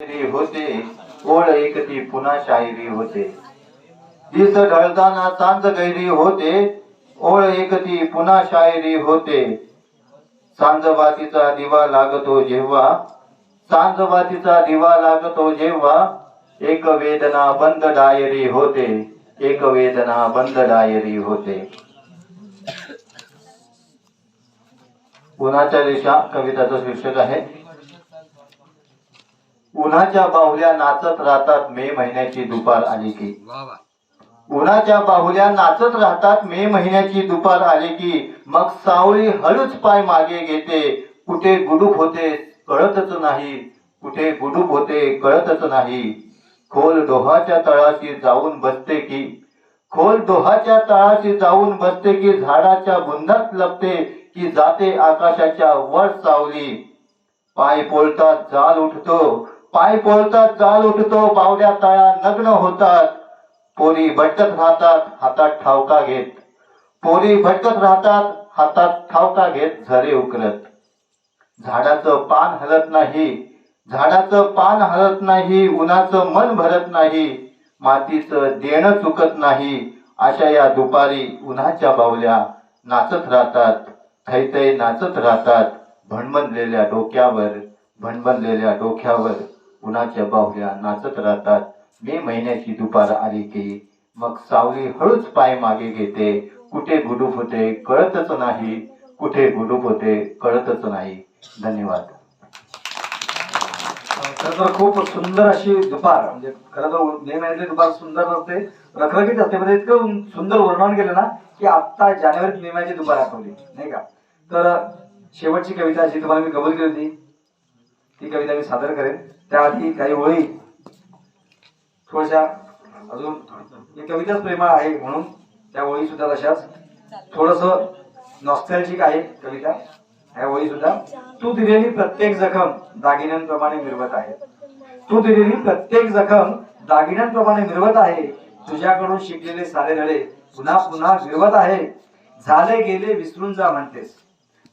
होते ओळ एकती पुन्हा शायरी होते. दिस ढळताना सांज गैरी होते ओळ एकती पुन्हा शायरी होते. सांजवातीचा दिवा लागतो जेव्हा सांजवातीचा दिवा लागतो जेव्हा एक वेदना बंद डायरी होते एक वेदना बंद डायरी होते. उन्हाच्या रेषा कविताचं शीर्षक आहे उन्हाच्या बाहुल्या नाचत राहतात मे महिन्याची दुपार आली की. उन्हाच्या बाहुल्या नाचत राहतात मे महिन्याची दुपार आली की. मग सावळी हळूच पाय मागे घेते. कुठे गुडूप होते कळतच नाही. कुठे गुडूप होते कळतच नाही. खोल डोहाच्या तळाशी जाऊन बसते की. खोल डोहाच्या तळाशी जाऊन बसते की झाडाच्या बुंदात लपते की जाते आकाशाच्या वर सावली. पाय पोळतात जाल उठतो. पाय पोळतात जाल उठतो बावड्या तळा नग्न होतात. पोरी भटकत राहतात हातात ठावका घेत. पोरी भटकत राहतात हातात ठावका घेत झरे उकरत. झाडाचं पान हलत नाही झाडाचं पान हलत नाही उन्हाचं मन भरत नाही मातीचं देणं चुकत नाही अशा या दुपारी उन्हाच्या बावल्या नाचत राहतात थैथै नाचत राहतात भणभणलेल्या डोक्यावर भणभणलेल्या डोक्यावर. उन्हाच्या बाहुल्या नाचत राहतात. मे महिन्याची दुपार आली की मग सावली हळूच पाय मागे घेते. कुठे गुडूप होते कळतच नाही. कुठे गुडूप होते कळतच नाही. धन्यवाद. तर खूप सुंदर अशी दुपार म्हणजे खरं तर मे महिन्यातली दुपार सुंदर असते रखरखीत असते म्हणजे इतकं सुंदर वर्णन केलं ना की आता जानेवारीत मे महिन्याची दुपार आठवली नाही का? तर शेवटची कविता जी तुम्हाला मी कबूल केली होती ती कविता मी सादर करेन. त्याआधी काही ओळी. थोड्याशा अजून ही कविताच प्रेमळ आहे म्हणून त्या ओळी सुद्धा तशाच. थोडस नॉस्टॅल्जिक आहे कविता. ह्या ओळी सुद्धा. तू दिलेली प्रत्येक जखम दागिन्यांप्रमाणे मिरवत आहे. तू दिलेली प्रत्येक जखम दागिन्यांप्रमाणे मिरवत आहे. तुझ्याकडून शिकलेले सारे धडे पुन्हा पुन्हा मिरवत आहे. झाले गेले विसरून जा म्हणतेस.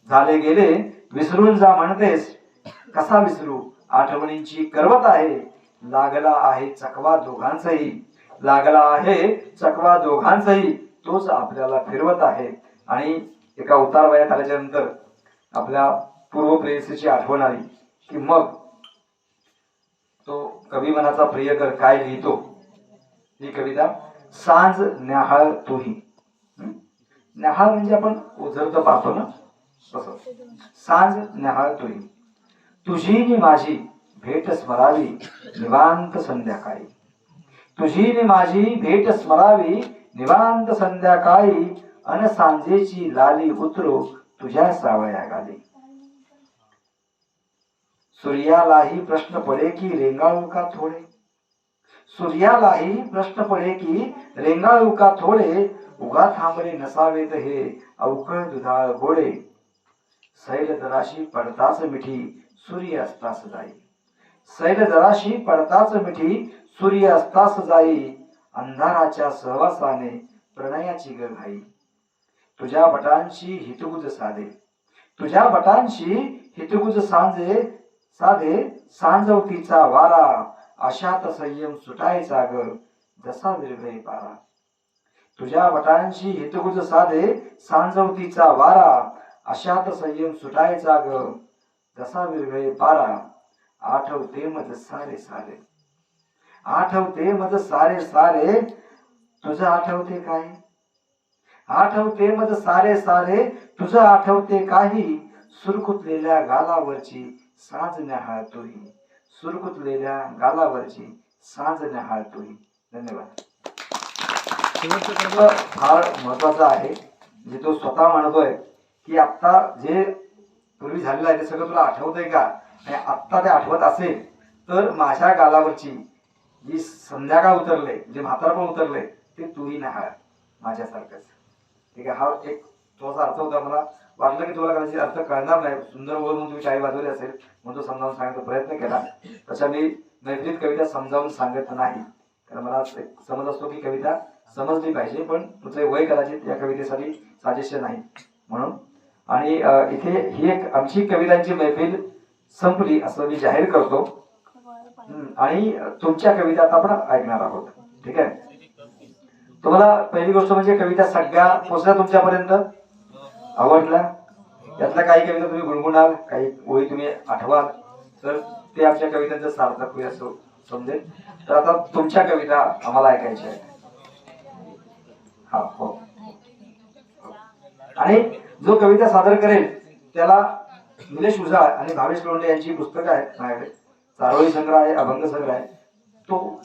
झाले गेले विसरून जा म्हणतेस. कसा विसरू आठवणींची करवत आहे. लागला आहे चकवा दोघांचाही. लागला आहे चकवा दोघांचाही. तोच आपल्याला फिरवत आहे. आणि एका उतार वयात आल्याच्यानंतर आपल्या पूर्व प्रेयसीची आठवण आली की मग तो कवी मनाचा प्रियकर काय लिहितो? ही कविता सांज न्याहाळ तुही. न्याहाळ म्हणजे आपण उजरत पाहतो ना? तसं. सांज न्याहाळ तुही. तुझी नि माझी भेट स्मरावी निवांत संध्याकाळी. तुझी नि माझी भेट स्मरावी निवांत संध्याकाळी अन सांजेची लाली उतरो तुझ्या सावळ्या गाली. सूर्यालाही प्रश्न पडे की रेंगाळू का थोडे? सूर्यालाही प्रश्न पडे की रेंगाळू का थोडे? उगा थांबले नसावेत हे अवकळ दुधाळ घोडे. सैल दराशी पडताच मिठी सूर्यास्तास जाई सैल जराशी पडताच मिठी सूर्यास्तास जाई अंधाराच्या सहवासाने प्रणयाची ग तुझ्या बटांशी हितगुज साधे. तुझ्या बटांशी हितगुज सांजे साधे सांजवतीचा वारा अशात संयम सुटायचा ग जसा विरघळे पारा. तुझ्या बटांशी हितगुज साधे सांजवतीचा वारा अशात संयम सुटायचा ग जसा विरघळे पारा आठवते मज सारे सारे. आठवते मज सारे सारे तुझं आठवते काय? आठवते मज सारे सारे तुझं आठवते काही? सुरकुतलेल्या गालावरची साज न्याहाळतोही. सुरकुतलेल्या गालावरची साज न्याहाळतोही. धन्यवाद. फार महत्वाचं आहे. म्हणजे तो स्वतः म्हणतोय की आता जे पूर्वी झालेलं आहे ते सगळं तुला आठवत आहे का? आणि आत्ता ते आठवत असेल तर माझ्या गालावरची जी संध्याकाळ उतरले जे म्हातारा पण उतरले ते तूही नाहाळ माझ्यासारखंच. ठीक आहे हा एक थोडासा अर्थ होता मला. वाटलं की तुला कदाचित अर्थ कळणार नाही सुंदर ओळ म्हणून तुम्ही टाळी वाजवली असेल म्हणून तो समजावून सांगण्याचा प्रयत्न केला. तशा मी मैत्रीत कविता समजावून सांगत नाही. कारण मला समज असतो की कविता समजली पाहिजे पण तुझे वय कदाचित या कवितेसाठी साजेशन नाही. म्हणून आणि इथे ही एक आमची कवितांची मैफिल संपली असं मी जाहीर करतो. आणि तुमच्या कविता आता आपण ऐकणार आहोत. ठीक आहे? तुम्हाला पहिली गोष्ट म्हणजे कविता सगळ्या पोचल्या तुमच्यापर्यंत? आवडल्या? यातल्या काही कविता तुम्ही गुणगुणाल काही ओळी तुम्ही आठवाल तर ते आमच्या कवितांचं सार्थक होईल असं समजेल. तर आता तुमच्या कविता आम्हाला ऐकायच्या आहेत. हा. हो. हो. आणि जो कविता सादर करेल त्याला निलेश उजाळ आणि भावेश लोंढे यांची पुस्तकं आहेत माझ्याकडे. चारोळी संग्रह आहे अभंग संग्रह आहे. तो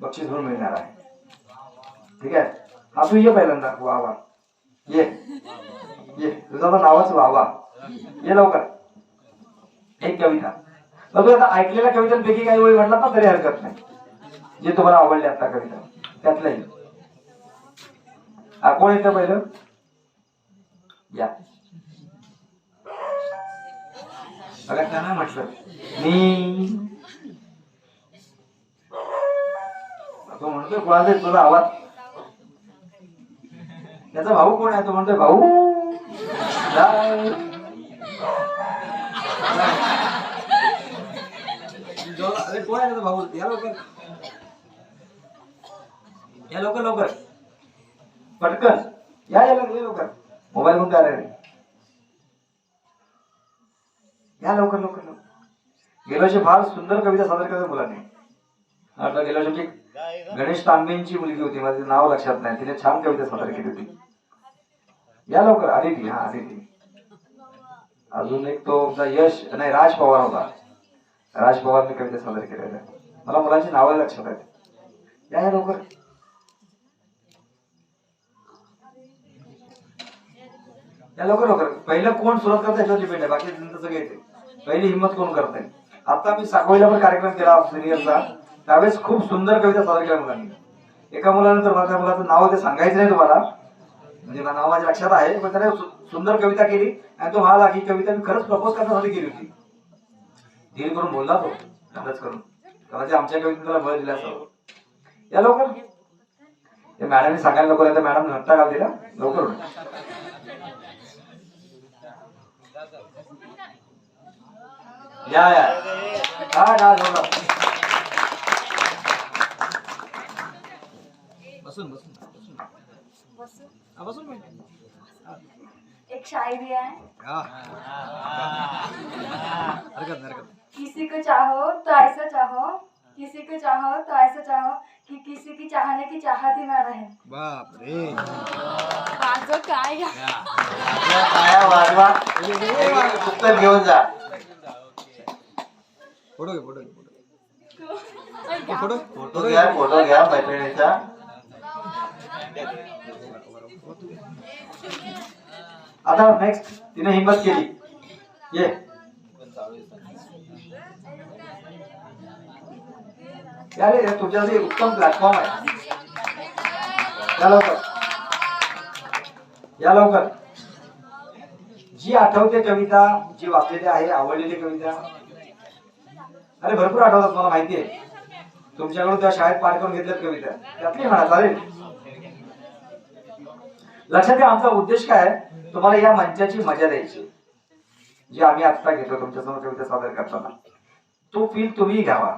बक्षीस म्हणून मिळणार आहे. ठीक आहे? हा तू ये पहिल्यांदा वा वा ये. ये. तुझं तर नावच वा वा ये लवकर. एक कविता. मग आता ऐकलेल्या कवितांपैकी काही ओळी म्हटला ना तरी हरकत नाही. जे तुम्हाला आवडले आता कविता. त्यातलंही कोण येतं पहिलं? या. बघा त्यांना म्हटलं मी तो म्हणतोय कोणाचा तुझा आवाज? त्याचा भाऊ कोण आहे? तो म्हणतोय भाऊ अरे कोण आहे त्याचा भाऊ या लवकर. या लवकर लवकर. पटकन. या या लवकर या लवकर. मोबाईल घेऊन काय रे या लवकर लवकर लवकर. गेल्या वर्षी फार सुंदर कविता सादर केल्या मुलांनी. आता गेल्या वर्षी गणेश तांबेंची मुलगी होती माझे नाव लक्षात नाही. तिने छान कविता सादर केली होती. या लवकर अदिती हा अदिती अजून एक तो आमचा यश नाही राज पवार होता. राज पवारने कविता सादर केलेल्या. मला मुलांची नावं लक्षात आहेत. या या लवकर. या लवकर लवकर पहिलं कोण सुरुवात करतं याच्यावर डिपेंड आहे. बाकी त्यांचं सगळं येते. पहिली हिंमत कोण करते आता मी साकोळीला पण कार्यक्रम केला सिनियरचा त्यावेळेस खूप सुंदर कविता सादर केल्या मुलांनी. एका मुलानं तर त्या मुलाचं नाव ते सांगायचं नाही तुम्हाला. म्हणजे नाव माझ्या लक्षात आहे पण त्याने सु- सुंदर कविता केली आणि तो म्हणाला ही कविता मी खरंच प्रपोज करण्यासाठी केली होती. धीर करून बोलला तो खरंच करून. कदाचित आमच्या कवितेने त्याला बळ दिला असावं या लवकर. ते मॅडमने सांगायला लवकर तर मॅडम घंटा घाल दिला. लवकर या या। हा डाल बघा बसून बसून बसून। हा, बसून बैठ. एक शायरी है हरकत हरकत किसी को चाहो तो ऐसा चाहो किसी को चाहो तो ऐसा चाहो कि किसी की चाहने की चाहत ही ना रहे। बाप रे। काय वाजवा घेऊन जा। फोटो घे फोटो घे फोटो फोटो? फोटो घ्या फोटो घ्या मैत्रिणीचा. आता नेक्स्ट तिने हिंमत केली. ये. अरे तुमच्यासाठी उत्तम प्लॅटफॉर्म आहे. या लवकर. या लवकर. जी आठवते कविता जी वाचलेली आहे आवडलेली कविता अरे भरपूर आठवतात मला माहिती आहे तुमच्याकडून त्या शाळेत पाठ करून घेतल्यात कविता त्यातली म्हणा चालेल. लक्षात घ्या आमचा उद्देश काय आहे? तुम्हाला या मंचाची मजा द्यायची. जी आम्ही आता घेतो तुमच्यासमोर कविता सादर करताना. तो फील तुम्ही घ्यावा.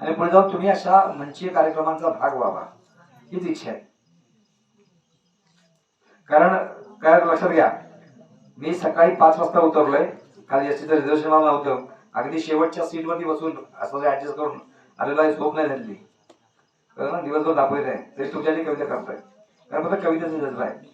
आणि पुढे जाऊन तुम्ही अशा मंचीय कार्यक्रमांचा भाग व्हावा. हीच इच्छा आहे. कारण काय लक्षात घ्या मी सकाळी पाच वाजता उतरलोय. काल एसटीचं रिझर्वेशन मला नव्हतं. अगदी शेवटच्या सीटवरती बसून असं ऍडजस्ट करून आलेला झोप नाही झालेली. ना? दिवसभर दाखवत आहे. तरी तुमच्यासाठी कविता करताय कारण फक्त कवितेचं जजबा आहे.